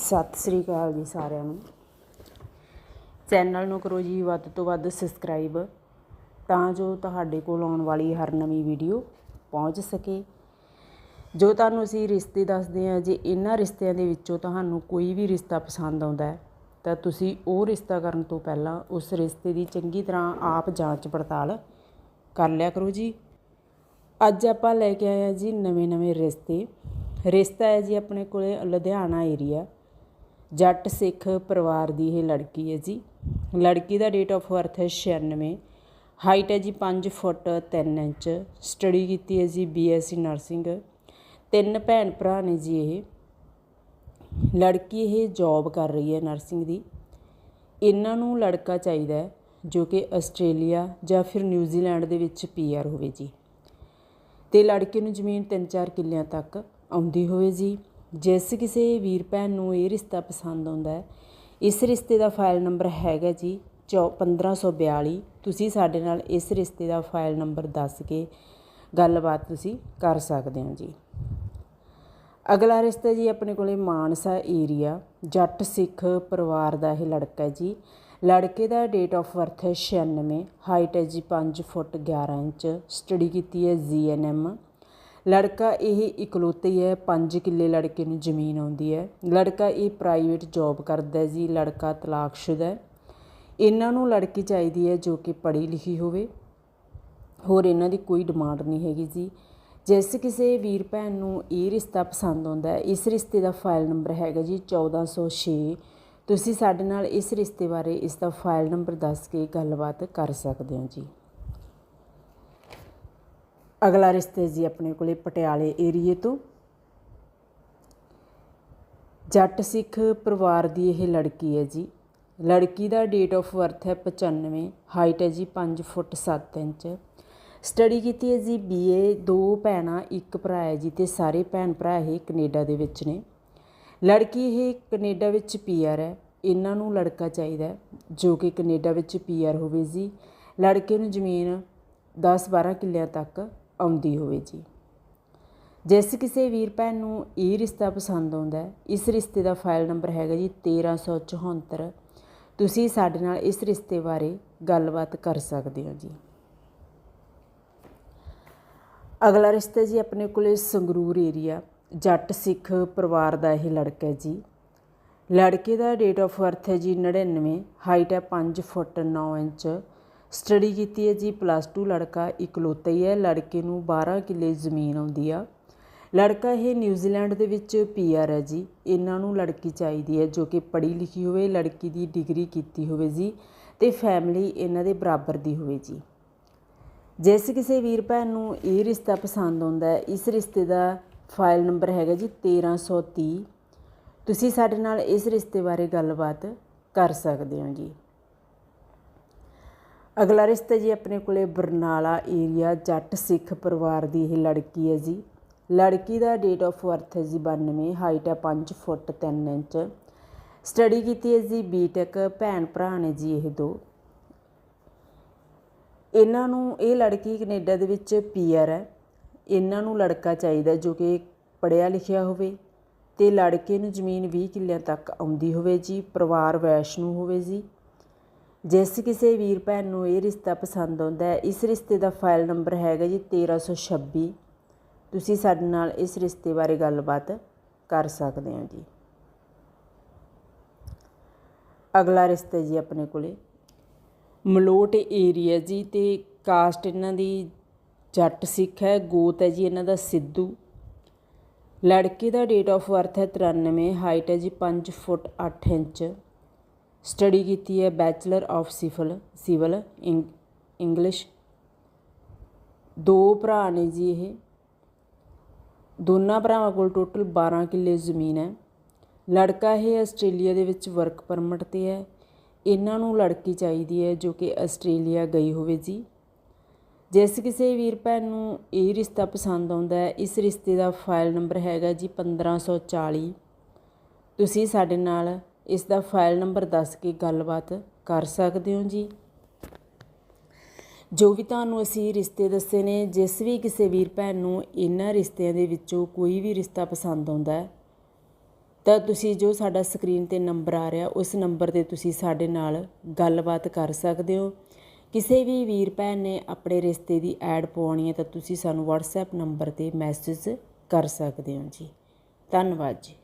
ਸਤਿ ਸ੍ਰੀ ਅਕਾਲ ਜੀ ਸਾਰਿਆਂ ਨੂੰ। ਚੈਨਲ ਨੂੰ ਕਰੋ ਜੀ ਵੱਧ ਤੋਂ ਵੱਧ ਸਬਸਕ੍ਰਾਈਬ ਤਾਂ ਜੋ ਤੁਹਾਡੇ ਕੋਲ ਆਉਣ ਵਾਲੀ ਹਰ ਨਵੀਂ ਵੀਡੀਓ ਪਹੁੰਚ ਸਕੇ। ਜੋ ਤੁਹਾਨੂੰ ਅਸੀਂ ਰਿਸ਼ਤੇ ਦੱਸਦੇ ਹਾਂ, ਜੇ ਇਹਨਾਂ ਰਿਸ਼ਤਿਆਂ ਦੇ ਵਿੱਚੋਂ ਤੁਹਾਨੂੰ ਕੋਈ ਵੀ ਰਿਸ਼ਤਾ ਪਸੰਦ ਆਉਂਦਾ ਹੈ, ਤਾਂ ਤੁਸੀਂ ਉਹ ਰਿਸ਼ਤਾ ਕਰਨ ਤੋਂ ਪਹਿਲਾਂ ਉਸ ਰਿਸ਼ਤੇ ਦੀ ਚੰਗੀ ਤਰ੍ਹਾਂ ਆਪ ਜਾਂਚ ਪੜਤਾਲ ਕਰ ਲਿਆ ਕਰੋ ਜੀ। ਅੱਜ ਆਪਾਂ ਲੈ ਕੇ ਆਏ ਹਾਂ ਜੀ ਨਵੇਂ ਨਵੇਂ ਰਿਸ਼ਤੇ। ਰਿਸ਼ਤਾ ਹੈ ਜੀ ਆਪਣੇ ਕੋਲੇ ਲੁਧਿਆਣਾ ਏਰੀਆ ਜੱਟ ਸਿੱਖ ਪਰਿਵਾਰ ਦੀ ਇਹ ਲੜਕੀ ਹੈ ਜੀ। ਲੜਕੀ ਦਾ ਡੇਟ ਆਫ ਬਰਥ ਹੈ 96 ਹਾਈਟ ਹੈ ਜੀ 5 ਫੁੱਟ 3 ਇੰਚ। ਸਟੱਡੀ ਕੀਤੀ ਹੈ ਜੀ ਬੀਐਸਸੀ ਨਰਸਿੰਗ ਤਿੰਨ ਭੈਣ ਭਰਾ ਨੇ ਜੀ ਇਹ। ਲੜਕੀ ਇਹ ਜੌਬ ਕਰ ਰਹੀ ਹੈ ਨਰਸਿੰਗ ਦੀ। ਇਹਨਾਂ ਨੂੰ ਲੜਕਾ ਚਾਹੀਦਾ ਹੈ ਜੋ ਕਿ ਆਸਟ੍ਰੇਲੀਆ ਜਾਂ ਫਿਰ ਨਿਊਜ਼ੀਲੈਂਡ ਦੇ ਵਿੱਚ ਪੀਆਰ ਹੋਵੇ ਜੀ। ਤੇ ਲੜਕੇ ਨੂੰ ਜ਼ਮੀਨ 3-4 ਕਿੱਲਿਆਂ ਤੱਕ ਆਉਂਦੀ ਹੋਵੇ ਜੀ। ਜਿਸ ਕਿਸੇ ਵੀਰ ਭੈਣ ਨੂੰ ਇਹ ਰਿਸ਼ਤਾ ਪਸੰਦ ਆਉਂਦਾ ਹੈ, ਇਸ ਰਿਸ਼ਤੇ ਦਾ ਫਾਈਲ ਨੰਬਰ ਹੈਗਾ ਜੀ 1542 ਤੁਸੀਂ ਸਾਡੇ ਨਾਲ ਇਸ ਰਿਸ਼ਤੇ ਦਾ ਫਾਈਲ ਨੰਬਰ ਦੱਸ ਕੇ ਗੱਲਬਾਤ ਤੁਸੀਂ ਕਰ ਸਕਦੇ ਹੋ ਜੀ। ਅਗਲਾ ਰਿਸ਼ਤਾ ਜੀ ਆਪਣੇ ਕੋਲੇ ਮਾਨਸਾ ਏਰੀਆ ਜੱਟ ਸਿੱਖ ਪਰਿਵਾਰ ਦਾ ਇਹ ਲੜਕਾ ਜੀ। ਲੜਕੇ ਦਾ ਡੇਟ ਆਫ ਬਰਥ ਹੈ 96 ਹਾਈਟ ਹੈ ਜੀ 5 ਫੁੱਟ 11 ਇੰਚ ਸਟੱਡੀ ਕੀਤੀ ਹੈ ਜੀਐਨਐਮ ਲੜਕਾ ਇਹ ਇਕਲੌਤੇ ਹੈ 5 ਕਿੱਲੇ ਲੜਕੇ ਨੂੰ ਜ਼ਮੀਨ ਆਉਂਦੀ ਹੈ। ਲੜਕਾ ਇਹ ਪ੍ਰਾਈਵੇਟ ਜੌਬ ਕਰਦਾ ਜੀ, ਲੜਕਾ ਤਲਾਕਸ਼ੁਦਾ ਹੈ। ਇਹਨਾਂ ਨੂੰ ਲੜਕੀ ਚਾਹੀਦੀ ਹੈ ਜੋ ਕਿ ਪੜ੍ਹੀ ਲਿਖੀ ਹੋਵੇ। ਹੋਰ ਇਹਨਾਂ ਦੀ ਕੋਈ ਡਿਮਾਂਡ ਨਹੀਂ ਹੈਗੀ ਜੀ। ਜਿਸ ਕਿਸੇ ਵੀਰ ਭੈਣ ਨੂੰ ਇਹ ਰਿਸ਼ਤਾ ਪਸੰਦ ਆਉਂਦਾ ਹੈ, ਇਸ ਰਿਸ਼ਤੇ ਦਾ ਫਾਈਲ ਨੰਬਰ ਹੈਗਾ ਜੀ 1406 ਤੁਸੀਂ ਸਾਡੇ ਨਾਲ ਇਸ ਰਿਸ਼ਤੇ ਬਾਰੇ ਇਸ ਦਾ ਫਾਈਲ ਨੰਬਰ ਦੱਸ ਕੇ ਗੱਲਬਾਤ ਕਰ ਸਕਦੇ ਹੋ ਜੀ। ਅਗਲਾ ਰਿਸ਼ਤਾ ਜੀ ਆਪਣੇ ਕੋਲੇ ਪਟਿਆਲੇ ਏਰੀਏ ਤੋਂ। ਜੱਟ ਸਿੱਖ ਪਰਿਵਾਰ ਦੀ ਇਹ ਲੜਕੀ ਹੈ ਜੀ। ਲੜਕੀ ਦਾ ਡੇਟ ਆਫ ਬਰਥ ਹੈ 95 ਹਾਈਟ ਹੈ ਜੀ 5 ਫੁੱਟ 7 ਇੰਚ। ਸਟੱਡੀ ਕੀਤੀ ਹੈ ਜੀ ਬੀਏ ਦੋ ਭੈਣਾਂ, ਇੱਕ ਭਰਾ ਹੈ ਜੀ ਤੇ ਸਾਰੇ ਭੈਣ ਭਰਾ ਇਹ ਕੈਨੇਡਾ ਦੇ ਵਿੱਚ ਨੇ। ਲੜਕੀ ਇਹ ਕੈਨੇਡਾ ਵਿੱਚ ਪੀਆਰ ਹੈ। ਇਹਨਾਂ ਨੂੰ ਲੜਕਾ ਚਾਹੀਦਾ ਜੋ ਕਿ ਕੈਨੇਡਾ ਵਿੱਚ ਪੀਆਰ ਹੋਵੇ ਜੀ। ਲੜਕੇ ਨੂੰ ਜ਼ਮੀਨ 10-12 ਕਿੱਲਿਆਂ ਤੱਕ ਆਉਂਦੀ ਹੋਵੇ ਜੀ। ਜਿਸ ਕਿਸੇ ਵੀਰ ਭੈਣ ਨੂੰ ਇਹ ਰਿਸ਼ਤਾ ਪਸੰਦ ਆਉਂਦਾ ਇਸ ਰਿਸ਼ਤੇ ਦਾ ਫਾਈਲ ਨੰਬਰ ਹੈਗਾ ਜੀ 1374 ਤੁਸੀਂ ਸਾਡੇ ਨਾਲ ਇਸ ਰਿਸ਼ਤੇ ਬਾਰੇ ਗੱਲਬਾਤ ਕਰ ਸਕਦੇ ਹੋ ਜੀ। ਅਗਲਾ ਰਿਸ਼ਤਾ ਜੀ ਆਪਣੇ ਕੋਲੇ ਸੰਗਰੂਰ ਏਰੀਆ ਜੱਟ ਸਿੱਖ ਪਰਿਵਾਰ ਦਾ ਇਹ ਲੜਕਾ ਹੈ ਜੀ। ਲੜਕੇ ਦਾ ਡੇਟ ਆਫ ਬਰਥ ਹੈ ਜੀ 99 ਹਾਈਟ ਹੈ 5 ਫੁੱਟ 9 ਇੰਚ। ਸਟੱਡੀ ਕੀਤੀ ਹੈ ਜੀ ਪਲੱਸ 2 ਲੜਕਾ ਇਕਲੌਤਾ ਹੀ ਹੈ, ਲੜਕੇ ਨੂੰ 12 ਕਿੱਲੇ ਜ਼ਮੀਨ ਆਉਂਦੀ ਆ। ਲੜਕਾ ਇਹ ਨਿਊਜ਼ੀਲੈਂਡ ਦੇ ਵਿੱਚ ਪੀਆਰ ਹੈ ਜੀ। ਇਹਨਾਂ ਨੂੰ ਲੜਕੀ ਚਾਹੀਦੀ ਹੈ ਜੋ ਕਿ ਪੜ੍ਹੀ ਲਿਖੀ ਹੋਵੇ, ਲੜਕੀ ਦੀ ਡਿਗਰੀ ਕੀਤੀ ਹੋਵੇ ਜੀ ਤੇ ਫੈਮਿਲੀ ਇਹਨਾਂ ਦੇ ਬਰਾਬਰ ਦੀ ਹੋਵੇ ਜੀ। ਜਿਸ ਕਿਸੇ ਵੀਰ ਭੈਣ ਨੂੰ ਇਹ ਰਿਸ਼ਤਾ ਪਸੰਦ ਆਉਂਦਾ ਹੈ, ਇਸ ਰਿਸ਼ਤੇ ਦਾ ਫਾਈਲ ਨੰਬਰ ਹੈਗਾ ਜੀ 1330 ਤੁਸੀਂ ਸਾਡੇ ਨਾਲ ਇਸ ਰਿਸ਼ਤੇ ਬਾਰੇ ਗੱਲਬਾਤ ਕਰ ਸਕਦੇ ਹੋ ਜੀ। ਅਗਲਾ ਰਿਸ਼ਤਾ ਜੀ ਆਪਣੇ ਕੋਲੇ ਬਰਨਾਲਾ ਏਰੀਆ ਜੱਟ ਸਿੱਖ ਪਰਿਵਾਰ ਦੀ ਇਹ ਲੜਕੀ ਹੈ ਜੀ। ਲੜਕੀ ਦਾ ਡੇਟ ਆਫ ਬਰਥ ਹੈ ਜੀ 92 ਹਾਈਟ ਹੈ 5 ਫੁੱਟ 3 ਇੰਚ। ਸਟੱਡੀ ਕੀਤੀ ਹੈ ਜੀ ਬੀਟੈਕ ਭੈਣ ਭਰਾ ਨੇ ਜੀ ਇਹ ਦੋ। ਇਹਨਾਂ ਨੂੰ ਇਹ ਲੜਕੀ ਕੈਨੇਡਾ ਦੇ ਵਿੱਚ ਪੀਆਰ ਹੈ। ਇਹਨਾਂ ਨੂੰ ਲੜਕਾ ਚਾਹੀਦਾ ਜੋ ਕਿ ਪੜ੍ਹਿਆ ਲਿਖਿਆ ਹੋਵੇ ਤੇ ਲੜਕੇ ਨੂੰ ਜ਼ਮੀਨ 20 ਕਿੱਲਿਆਂ ਤੱਕ ਆਉਂਦੀ ਹੋਵੇ ਜੀ, ਪਰਿਵਾਰ ਵੈਸ਼ਨੂ ਹੋਵੇ ਜੀ। ਜਿਸ ਕਿਸੇ ਵੀਰ ਭੈਣ ਨੂੰ ਇਹ ਰਿਸ਼ਤਾ ਪਸੰਦ ਆਉਂਦਾ ਹੈ, ਇਸ ਰਿਸ਼ਤੇ ਦਾ ਫਾਈਲ ਨੰਬਰ ਹੈਗਾ ਜੀ 1326 ਤੁਸੀਂ ਸਾਡੇ ਨਾਲ ਇਸ ਰਿਸ਼ਤੇ ਬਾਰੇ ਗੱਲਬਾਤ ਕਰ ਸਕਦੇ ਹੋ ਜੀ। ਅਗਲਾ ਰਿਸ਼ਤਾ ਜੀ ਆਪਣੇ ਕੋਲੇ। ਮਲੋਟ ਏਰੀਆ ਜੀ ਤੇ ਕਾਸਟ ਇਹਨਾਂ ਦੀ ਜੱਟ ਸਿੱਖ ਹੈ, ਗੋਤ ਹੈ ਜੀ ਇਹਨਾਂ ਦਾ ਸਿੱਧੂ। ਲੜਕੇ ਦਾ ਡੇਟ ਆਫ ਬਰਥ ਹੈ 93 ਹਾਈਟ ਹੈ ਜੀ 5 ਫੁੱਟ 8 ਇੰਚ। ਸਟੱਡੀ ਕੀਤੀ ਹੈ bachelor of civil civil English ਦੋ ਭਰਾ ਨੇ ਜੀ ਇਹ। ਦੋਨਾਂ ਭਰਾਵਾਂ ਕੋਲ ਟੋਟਲ 12 ਕਿੱਲੇ ਜ਼ਮੀਨ ਹੈ। ਲੜਕਾ ਇਹ ਆਸਟ੍ਰੇਲੀਆ ਦੇ ਵਿੱਚ ਵਰਕ ਪਰਮਿਟ ਤੇ ਹੈ। ਇਹਨਾਂ ਨੂੰ ਲੜਕੀ ਚਾਹੀਦੀ ਹੈ ਜੋ ਕਿ ਆਸਟ੍ਰੇਲੀਆ ਗਈ ਹੋਵੇ ਜੀ। ਜਿਸ ਕਿਸੇ ਵੀਰ ਭੈਣ ਨੂੰ ਇਹ ਰਿਸ਼ਤਾ ਪਸੰਦ ਆਉਂਦਾ ਹੈ, ਇਸ ਰਿਸ਼ਤੇ ਦਾ ਫਾਈਲ ਨੰਬਰ ਹੈਗਾ ਜੀ 1540 ਤੁਸੀਂ ਸਾਡੇ ਨਾਲ ਇਸ ਦਾ ਫਾਈਲ ਨੰਬਰ ਦੱਸ ਕੇ ਗੱਲਬਾਤ ਕਰ ਸਕਦੇ ਹੋ ਜੀ। ਜੋ ਵੀ ਤੁਹਾਨੂੰ ਅਸੀਂ ਰਿਸ਼ਤੇ ਦੱਸੇ ਨੇ, ਜਿਸ ਵੀ ਕਿਸੇ ਵੀਰ ਭੈਣ ਨੂੰ ਇਹਨਾਂ ਰਿਸ਼ਤਿਆਂ ਦੇ ਵਿੱਚੋਂ ਕੋਈ ਵੀ ਰਿਸ਼ਤਾ ਪਸੰਦ ਆਉਂਦਾ ਹੈ, ਤਾਂ ਤੁਸੀਂ ਜੋ ਸਾਡਾ ਸਕਰੀਨ ਤੇ ਨੰਬਰ ਆ ਰਿਹਾ, ਉਸ ਨੰਬਰ ਤੇ ਤੁਸੀਂ ਸਾਡੇ ਨਾਲ ਗੱਲਬਾਤ ਕਰ ਸਕਦੇ ਹੋ। ਕਿਸੇ ਵੀ ਵੀਰ ਭੈਣ ਨੇ ਆਪਣੇ ਰਿਸ਼ਤੇ ਦੀ ਐਡ ਪਵਾਉਣੀ ਹੈ, ਤਾਂ ਤੁਸੀਂ ਸਾਨੂੰ WhatsApp ਨੰਬਰ ਤੇ ਮੈਸੇਜ ਕਰ ਸਕਦੇ ਹੋ ਜੀ। ਧੰਨਵਾਦ ਜੀ।